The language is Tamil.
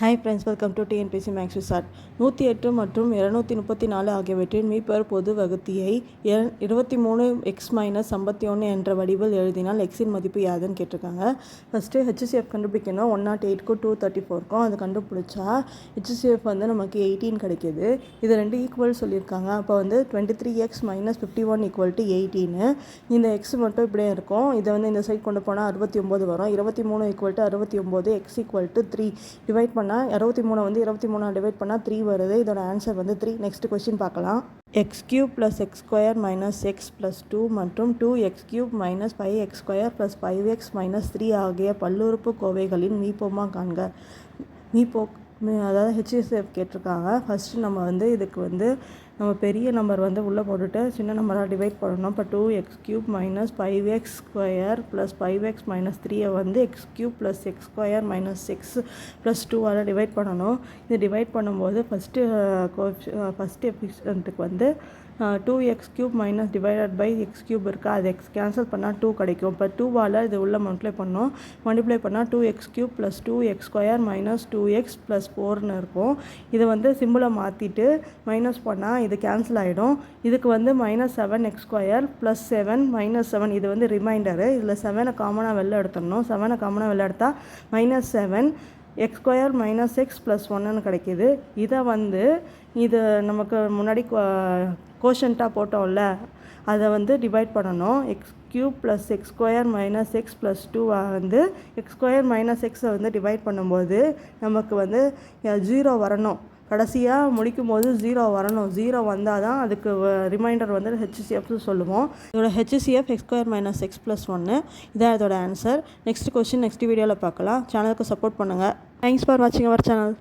Hi friends welcome to TNPSC maths VSAT நூற்றி எட்டு மற்றும் இரநூத்தி முப்பத்தி நாலு ஆகியவற்றின் மீப்பர் பொது வகுத்தியை இருபத்தி மூணு எக்ஸ் மைனஸ் ஐம்பத்தி ஒன்று என்ற வடிவில் எழுதினால் எக்ஸின் மதிப்பு யாதுன்னு கேட்டிருக்காங்க. ஃபஸ்ட்டு ஹெச்சிசிஎஃப் கண்டுபிடிக்கணும். ஒன் நாட் எயிட்க்கும் டூ தேர்ட்டி ஃபோருக்கும் அது கண்டுபிடிச்சா ஹெச்சிசிஎஃப் வந்து நமக்கு எயிட்டீன் கிடைக்கிது. இது ரெண்டு ஈக்குவல் சொல்லியிருக்காங்க. அப்போ வந்து twenty three x minus fifty one equal to eighteen இந்த எக்ஸ் மட்டும் இப்படியே இருக்கும். இதை வந்து இந்த சைட் கொண்டு போனால் அறுபத்தி ஒம்பது வரும். இருபத்தி மூணு ஈக்குவல் டு அறுபத்தி ஒம்பது x equal to three divide பண்ண பண்ணால் இருபத்தி மூணு வந்து இருபத்தி மூணு டிவைட் பண்ணால் த்ரீ வருது. இதோட ஆன்சர் வந்து த்ரீ நெக்ஸ்ட் கொஸ்டின் பார்க்கலாம். X cube plus x square minus x plus two மற்றும் two x cube minus five x square plus five x minus three ஆகிய பல்லுறுப்பு கோவைகளின் மீப்போமா காண்க. மீப்போ அதாவது ஹெச்எஸ்எஃப் கேட்டிருக்காங்க. ஃபஸ்ட்டு நம்ம வந்து இதுக்கு வந்து நம்ம பெரிய நம்பர் வந்து உள்ளே போட்டுட்டு சின்ன நம்பராக டிவைட் பண்ணணும். இப்போ two x cube minus five x square plus five x minus த்ரீயை வந்து x cube plus x square minus six plus டூவால் டிவைட் பண்ணணும். இது டிவைட் பண்ணும்போது ஃபஸ்ட்டு ஃபஸ்ட்டு எஃபிஷியன்ட்டுக்கு வந்து two x cube minus divided by x cube இருக்கா? அது எக்ஸ் கேன்சல் பண்ணால் டூ கிடைக்கும். இப்போ டூவால் இது உள்ள மல்டிப்ளை பண்ணோம். மல்டிப்ளை பண்ணால் two x cube plus two x square minus two x plus ஃபோர்னு இருக்கும். இதை வந்து சிம்பிளை மாற்றிட்டு மைனஸ் பண்ணால் இது கேன்சல் ஆகிடும் இதுக்கு வந்து minus seven x square plus seven minus seven இது வந்து ரிமைண்டரு இதில் செவனை காமனாக வெளில எடுத்துடணும். செவனை காமனாக வெளில எடுத்தால் minus seven x square minus x plus ஒன்றுன்னு கிடைக்கிது. இதை வந்து இது நமக்கு முன்னாடி கோஷன்ட்டாக போட்டோம்ல அதை வந்து டிவைட் பண்ணணும். X cube plus x square minus x plus டூவாக வந்து எக்ஸ் ஸ்கொயர் மைனஸ் எக்ஸை வந்து டிவைட் பண்ணும்போது நமக்கு வந்து ஜீரோ வரணும். கடைசியாக முடிக்கும் போது ஜீரோ வரணும். ஜீரோ வந்தால் தான் அதுக்கு ரிமைண்டர் வந்து ஹெச்சிசிஎஃப் சொல்லுவோம். இதோட HCF x square minus x plus ஒன்று இதான் இதோட ஆன்சர் நெக்ஸ்ட் கொஸ்டின் நெக்ஸ்ட் வீடியோவில் பார்க்கலாம். சேனலுக்கு சப்போர்ட் பண்ணுங்கள் தேங்க்ஸ் ஃபார் வாட்சிங் அவர் சேனல்